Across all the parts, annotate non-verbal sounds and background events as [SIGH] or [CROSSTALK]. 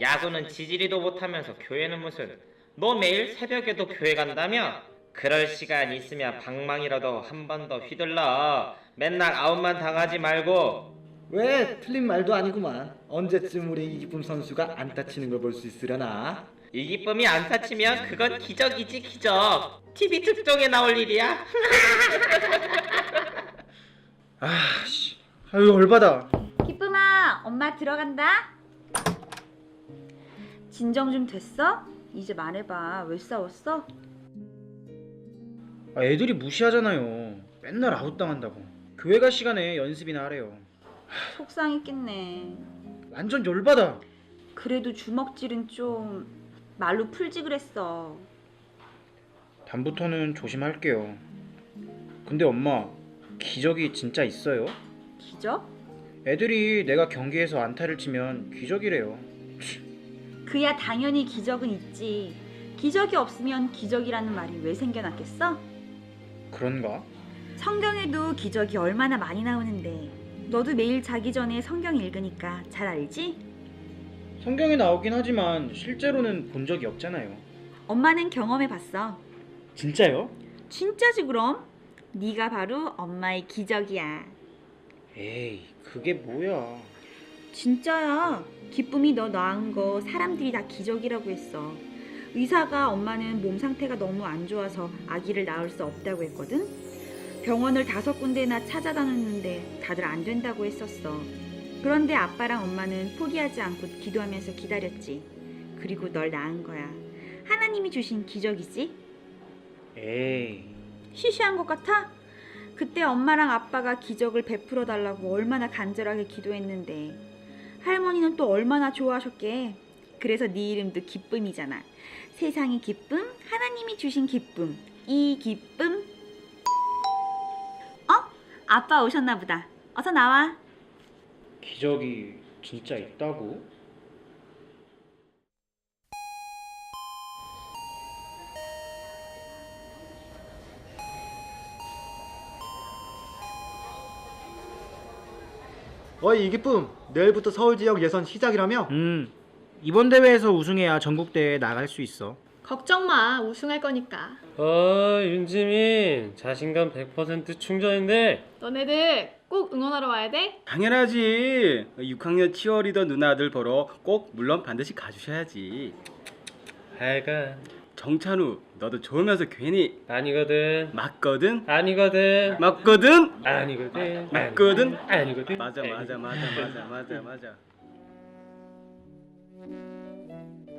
야구는 지지리도 못하면서 교회는 무슨 너 매일 새벽에도 교회 간다며? 그럴 시간 있으면 방망이라도 한 번 더 휘둘러 맨날 아웃만 당하지 말고 왜 틀린 말도 아니구만. 언제쯤 우리 이기쁨 선수가 안타 치는 걸 볼 수 있으려나? 이 기쁨이 안 다치면 그건 기적이지 기적 TV 특종에 나올 일이야 [LAUGHS] 아씨 아유 열받아 기쁨아, 엄마 들어간다. 진정 좀 됐어? 이제 말해봐. 왜 싸웠어? 아, 애들이 무시하잖아요 맨날 아웃당한다고 교회 갈 시간에 연습이나 하래요 속상했겠네. 완전 열받아 그래도 주먹질은 좀 말로 풀지 그랬어. 다음부터는 조심할게요 근데 엄마 기적이 진짜 있어요? 기적? 애들이 내가 경기에서 안타를 치면 기적이래요 그야 당연히 기적은 있지. 기적이 없으면 기적이라는 말이 왜 생겨났겠어? 그런가? 성경에도 기적이 얼마나 많이 나오는데 너도 매일 자기 전에 성경 읽으니까 잘 알지? 성경에 나오긴 하지만 실제로는 본 적이 없잖아요 엄마는 경험해 봤어. 진짜요? 진짜지 그럼? 네가 바로 엄마의 기적이야. 에이 그게 뭐야 진짜야. 기쁨이 너 낳은 거 사람들이 다 기적이라고 했어. 의사가 엄마는 몸 상태가 너무 안 좋아서 아기를 낳을 수 없다고 했거든. 병원을 다섯 군데나 찾아다녔는데 다들 안 된다고 했었어. 그런데 아빠랑 엄마는 포기하지 않고 기도하면서 기다렸지. 그리고 널 낳은 거야. 하나님이 주신 기적이지? 에이 시시한 것 같아? 그때 엄마랑 아빠가 기적을 베풀어 달라고 얼마나 간절하게 기도했는데 할머니는 또 얼마나 좋아하셨게? 그래서 네 이름도 기쁨이잖아. 세상의 기쁨 하나님이 주신 기쁨. 이 기쁨. 어? 아빠 오셨나 보다. 어서 나와. 기적이 진짜 있다고? 어이 이기쁨, 내일부터 서울 지역 예선 시작이라며? 음 이번 대회에서 우승해야 전국 대회에 나갈 수 있어 걱정 마. 우승할 거니까. 어, 윤지민 자신감 100% 충전인데 너네들 꼭 응원하러 와야 돼. 당연하지. 6학년 치어리더 누나들 보러 꼭 물론 반드시 가주셔야지. 하여간 정찬우, 너도 좋으면서 괜히 아니거든 맞거든? 아니거든 맞거든? 아니거든 맞거든? 아니거든 맞아, 맞아, 맞아, 맞아, 맞아, 맞아.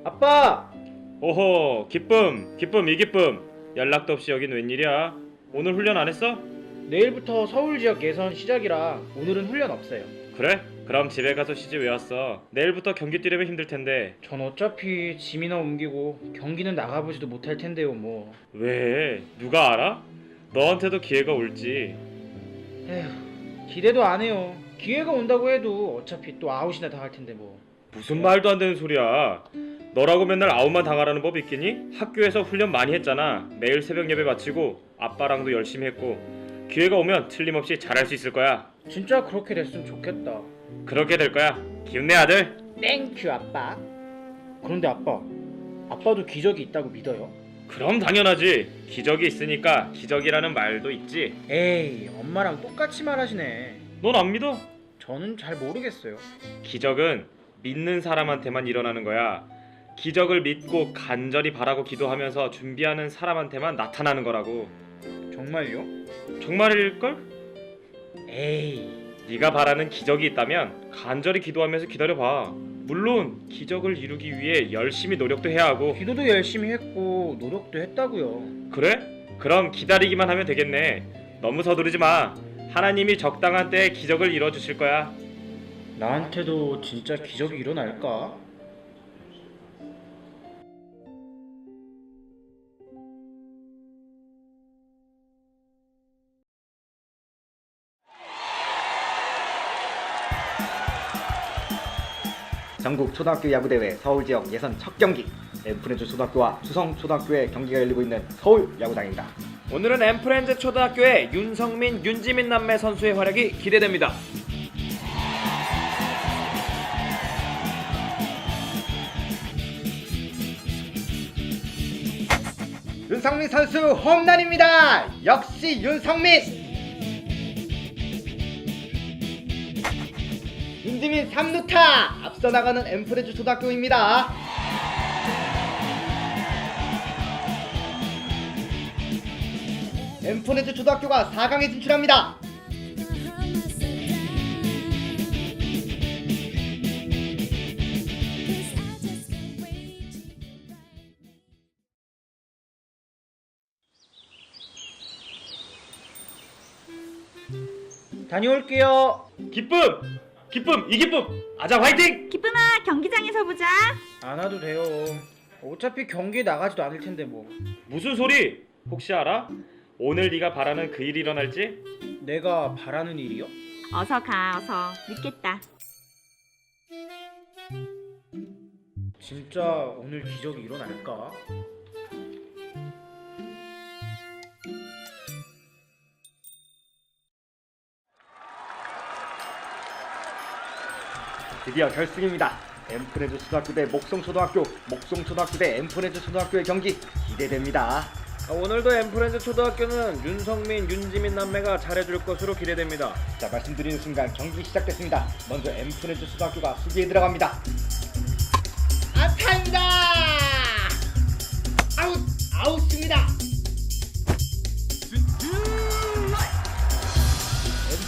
아빠! 오호 기쁨 기쁨 이 기쁨 연락도 없이 여긴 웬일이야 오늘 훈련 안 했어? 내일부터 서울 지역 예선 시작이라 오늘은 훈련 없어요 그래? 그럼 집에 가서 쉬지 왜 왔어? 내일부터 경기 뛰려면 힘들 텐데. 전 어차피 짐이나 옮기고 경기는 나가보지도 못할 텐데요 뭐. 왜? 누가 알아? 너한테도 기회가 올지. 에휴 기대도 안 해요. 기회가 온다고 해도 어차피 또 아웃이나 당할 텐데 뭐. 무슨 말도 안 되는 소리야. 너라고 맨날 아웃만 당하라는 법 있겠니? 학교에서 훈련 많이 했잖아. 매일 새벽 예배 마치고 아빠랑도 열심히 했고. 기회가 오면 틀림없이 잘할 수 있을 거야. 진짜 그렇게 됐으면 좋겠다 그렇게 될 거야 기운내 아들 땡큐 아빠 그런데 아빠 아빠도 기적이 있다고 믿어요? 그럼 당연하지 기적이 있으니까 기적이라는 말도 있지 에이 엄마랑 똑같이 말하시네 넌 안 믿어? 저는 잘 모르겠어요 기적은 믿는 사람한테만 일어나는 거야. 기적을 믿고 간절히 바라고 기도하면서 준비하는 사람한테만 나타나는 거라고. 정말요? 정말일걸? 에이 네가 바라는 기적이 있다면 간절히 기도하면서 기다려봐. 물론 기적을 이루기 위해 열심히 노력도 해야 하고. 기도도 열심히 했고 노력도 했다고요 그래? 그럼 기다리기만 하면 되겠네. 너무 서두르지 마. 하나님이 적당한 때에 기적을 이뤄 주실 거야. 나한테도 진짜 기적이 일어날까? 전국 초등학교 야구대회 서울 지역 예선 첫 경기 엠프렌즈 초등학교와 수성 초등학교의 경기가 열리고 있는 서울 야구장입니다. 오늘은 엠프렌즈 초등학교의 윤성민, 윤지민 남매 선수의 활약이 기대됩니다. 윤성민 선수 홈런입니다. 역시 윤성민. 윤지민 3루타 앞서 나가는 엠프레즈 초등학교입니다. 엠프레즈 초등학교가 4강에 진출합니다. 다녀올게요. 기쁨! 기쁨! 이 기쁨! 아자 화이팅! 기쁨아 경기장에서 보자. 안 와도 돼요. 어차피 경기에 나가지도 않을 텐데 뭐. 무슨 소리? 혹시 알아? 오늘 네가 바라는 그 일이 일어날지? 내가 바라는 일이요? 어서 가 어서 늦겠다. 진짜 오늘 기적이 일어날까? 드디어 결승입니다. 엠프레즈 초등학교 대 목성 초등학교, 목성 초등학교 대 엠프레즈 초등학교의 경기 기대됩니다. 아, 오늘도 엠프렌즈 초등학교는 윤성민, 윤지민 남매가 잘해줄 것으로 기대됩니다. 자 말씀드리는 순간 경기 시작됐습니다. 먼저 엠프레즈 초등학교가 수비에 들어갑니다. 안타입니다. 아웃 아웃입니다.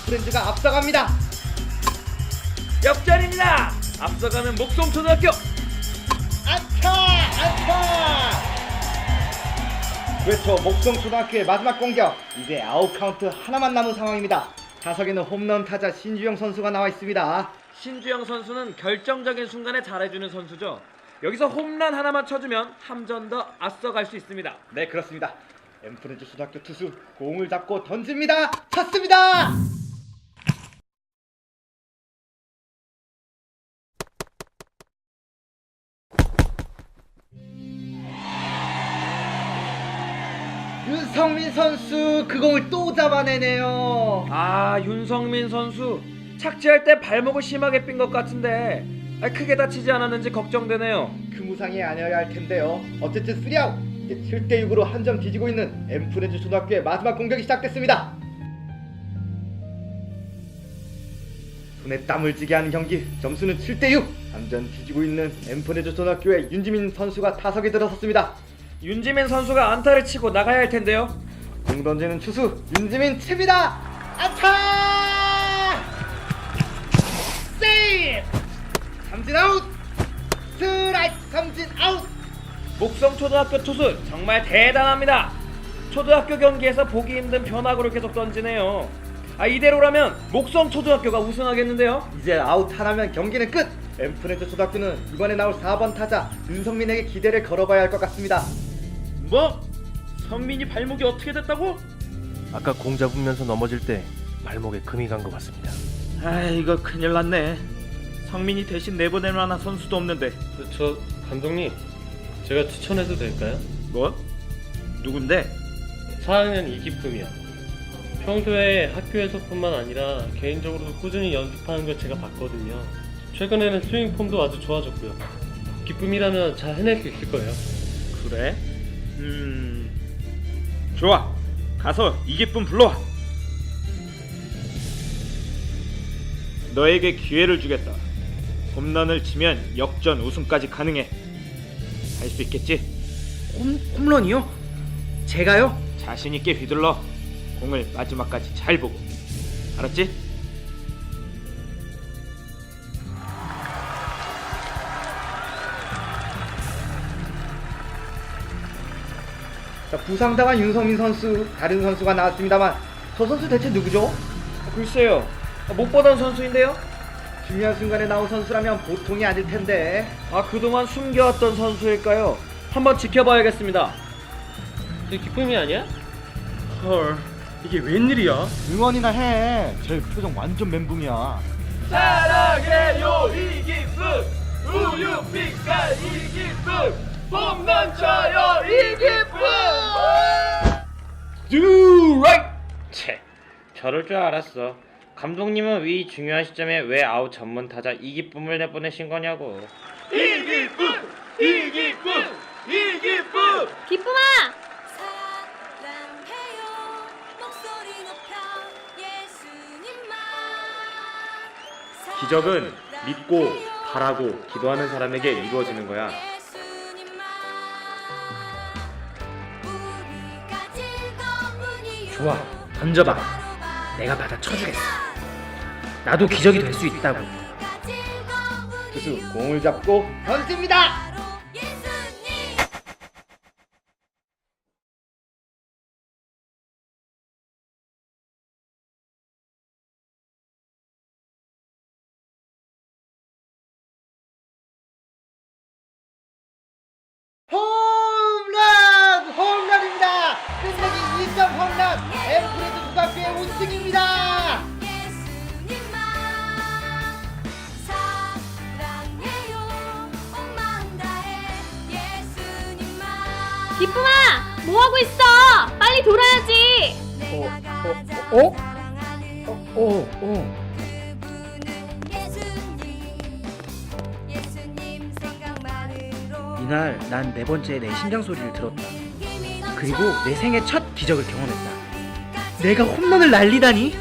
엠프렌즈가 앞서갑니다. 역전입니다. 앞서가는 목성 초등학교. 안타 안타. 그렇죠 목성 초등학교의 마지막 공격 이제 아웃 카운트 하나만 남은 상황입니다. 타석에는 홈런 타자 신주영 선수가 나와 있습니다. 신주영 선수는 결정적인 순간에 잘해주는 선수죠. 여기서 홈런 하나만 쳐주면 한 점 더 앞서갈 수 있습니다. 네 그렇습니다. 엠프레즈 초등학교 투수 공을 잡고 던집니다. 찼습니다. 윤성민 선수 그 공을 또 잡아내네요. 아 윤성민 선수 착지할 때 발목을 심하게 삔 것 같은데 아, 크게 다치지 않았는지 걱정되네요. 그 무상이 아니어야 할 텐데요. 어쨌든 3아웃. 이제 7대 6으로 한 점 뒤지고 있는 엠프레즈 초등학교의 마지막 공격이 시작됐습니다. 손에 땀을 쥐게 하는 경기. 점수는 7대 6. 한점 뒤지고 있는 엠프레즈 초등학교의 윤지민 선수가 타석에 들어섰습니다. 윤지민 선수가 안타를 치고 나가야 할 텐데요. 공 던지는 투수 윤지민 칩니다. 안타! 세이브! 삼진 아웃! 스트라이크 삼진 아웃! 목성 초등학교 투수 정말 대단합니다. 초등학교 경기에서 보기 힘든 변화구를 계속 던지네요. 아 이대로라면 목성 초등학교가 우승하겠는데요. 이제 아웃 하나면 경기는 끝! 엠프레즈 초등학교는 이번에 나올 4번 타자 윤성민에게 기대를 걸어봐야 할 것 같습니다. 뭐? 성민이 발목이 어떻게 됐다고? 아까 공 잡으면서 넘어질 때 발목에 금이 간 것 같습니다. 아 이거 큰일 났네. 성민이 대신 내보낼 만한 선수도 없는데. 저 감독님, 제가 추천해도 될까요? 뭐? 누군데? 4학년 이기쁨이요. 평소에 학교에서뿐만 아니라 개인적으로도 꾸준히 연습하는 걸 제가 봤거든요. 최근에는 스윙 폼도 아주 좋아졌고요. 기쁨이라면 잘 해낼 수 있을 거예요. 그래? 음 좋아 가서 이기쁨 불러와 너에게 기회를 주겠다 홈런을 치면 역전 우승까지 가능해 할 수 있겠지? 홈, 홈런이요? 제가요? 자신 있게 휘둘러 공을 마지막까지 잘 보고 알았지? 부상당한 윤성민 선수, 다른 선수가 나왔습니다만 저 선수 대체 누구죠? 글쎄요 못 보던 선수인데요 중요한 순간에 나온 선수라면 보통이 아닐 텐데 아 그동안 숨겨왔던 선수일까요? 한번 지켜봐야겠습니다 저 기쁨이 아니야? 헐 이게 웬일이야? 응원이나 해. 제 표정 완전 멘붕이야. 사랑해요 이 기쁨 우유 빛깔 이 기쁨 기쁨 넘쳐요 이 기쁨! Do right! 채 저럴 줄 알았어. 감독님은 이 중요한 시점에 왜 아웃 전문 타자 이기쁨을 내보내신 거냐고. 이 기쁨! 이 기쁨! 이 기쁨! 기쁨아! 기적은 믿고 바라고 기도하는 사람에게 이루어지는 거야. 좋아. 던져봐. 내가 받아 쳐주겠어. 나도 기적이 될 수 있다고. 투수 공을 잡고 던집니다. 2점 홈런! 엠프레드 국악교의 우승입니다! 기쁨아, 뭐 하고 있어? 빨리 돌아야지. 어? 어? 어? 어? 어? 이날 난 네 번째 내 심장 소리를 들었다 그리고 내 생애 첫 기적을 경험했다. 내가 홈런을 날리다니?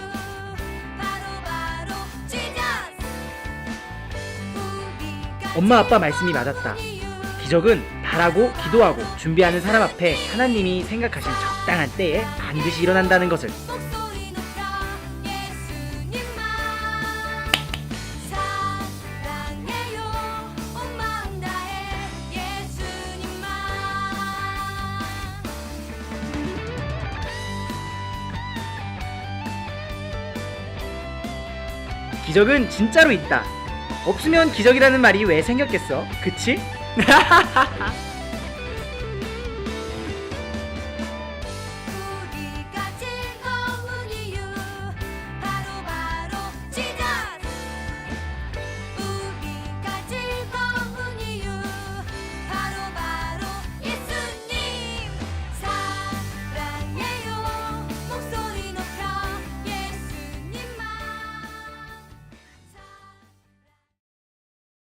엄마 아빠 말씀이 맞았다. 기적은 바라고 기도하고 준비하는 사람 앞에 하나님이 생각하신 적당한 때에 반드시 일어난다는 것을 기적은 진짜로 있다. 없으면 기적이라는 말이 왜 생겼겠어? 그치? [LAUGHS]